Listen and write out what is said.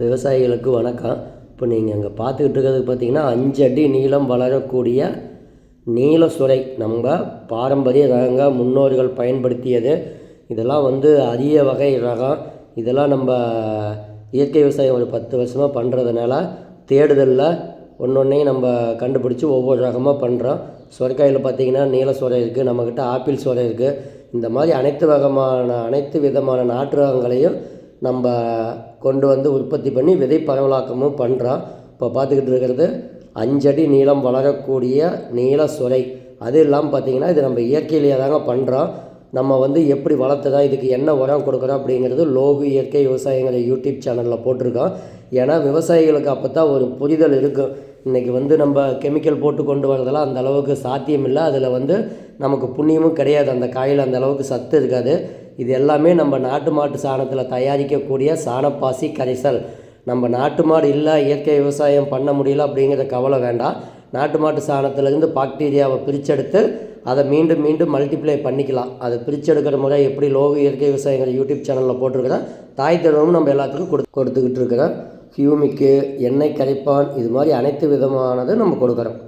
விவசாயிகளுக்கு வணக்கம். இப்போ நீங்கள் அங்கே பார்த்துக்கிட்டு இருக்கிறது பார்த்தீங்கன்னா அஞ்சு அடி நீளம் வளரக்கூடிய நீல சுரை. நம்ம பாரம்பரிய ரகங்க முன்னோர்கள் பயன்படுத்தியது. இதெல்லாம் வந்து அரிய வகை ரகம். இதெல்லாம் நம்ம இயற்கை விவசாயம் ஒரு பத்து வருஷமாக பண்ணுறதுனால தேடுதலில். ஒன்றொன்னையும் நம்ம கண்டுபிடிச்சி ஒவ்வொரு ரகமாக பண்ணுறோம் சுரைக்காயில் பார்த்திங்கன்னா நீல சுரை இருக்குது நம்மக்கிட்ட ஆப்பிள் சுரை இருக்குது இந்த மாதிரி அனைத்து வகமான அனைத்து விதமான நாட்டு ரகங்களையும் நம்ம கொண்டு வந்து உற்பத்தி பண்ணி விதை பரவலாக்கமும் பண்ணுறோம் இப்போ பார்த்துக்கிட்டு இருக்கிறது அஞ்சடி நீளம் வளரக்கூடிய நீள சுரை அது இல்லாமல் பார்த்தீங்கன்னா இது நம்ம இயற்கையிலேயே தாங்க பண்ணுறோம் நம்ம வந்து எப்படி வளர்த்துதா இதுக்கு என்ன உரம் கொடுக்குறோம் அப்படிங்கிறது லோகு இயற்கை விவசாயங்கிற யூடியூப் சேனலில் போட்டிருக்கோம் ஏன்னா விவசாயிகளுக்கு அப்போ தான் ஒரு புரிதல் இருக்கும். இன்றைக்கி வந்து நம்ம கெமிக்கல் போட்டு கொண்டு வரதெல்லாம் அந்த அளவுக்கு சாத்தியம் இல்லை அதில் வந்து நமக்கு புண்ணியமும் கிடையாது. அந்த காயில் அந்த அளவுக்கு சத்து இருக்காது. இது எல்லாமே நம்ம நாட்டு மாட்டு சாணத்தில் தயாரிக்கக்கூடிய சாணப்பாசி கரைசல். நம்ம நாட்டு மாடு இல்லை இயற்கை விவசாயம் பண்ண முடியல அப்படிங்கிற கவலை வேண்டாம். நாட்டு மாட்டு சாணத்துலேருந்து பாக்டீரியாவை பிரிச்செடுத்து அதை மீண்டும் மீண்டும் மல்டிப்ளை பண்ணிக்கலாம். அதை பிரிச்செடுக்கிற முறை எப்படி லோக இயற்கை விவசாயங்கிற யூடியூப் சேனலில் போட்டிருக்கிறேன் தாய் தருவமும் நம்ம எல்லாத்துக்கும் கொடு கொடுத்துக்கிட்டு இருக்கிறோம். ஹியூமிக்கு எண்ணெய் கரைப்பான் இது மாதிரி அனைத்து விதமானது நம்ம கொடுக்குறோம்.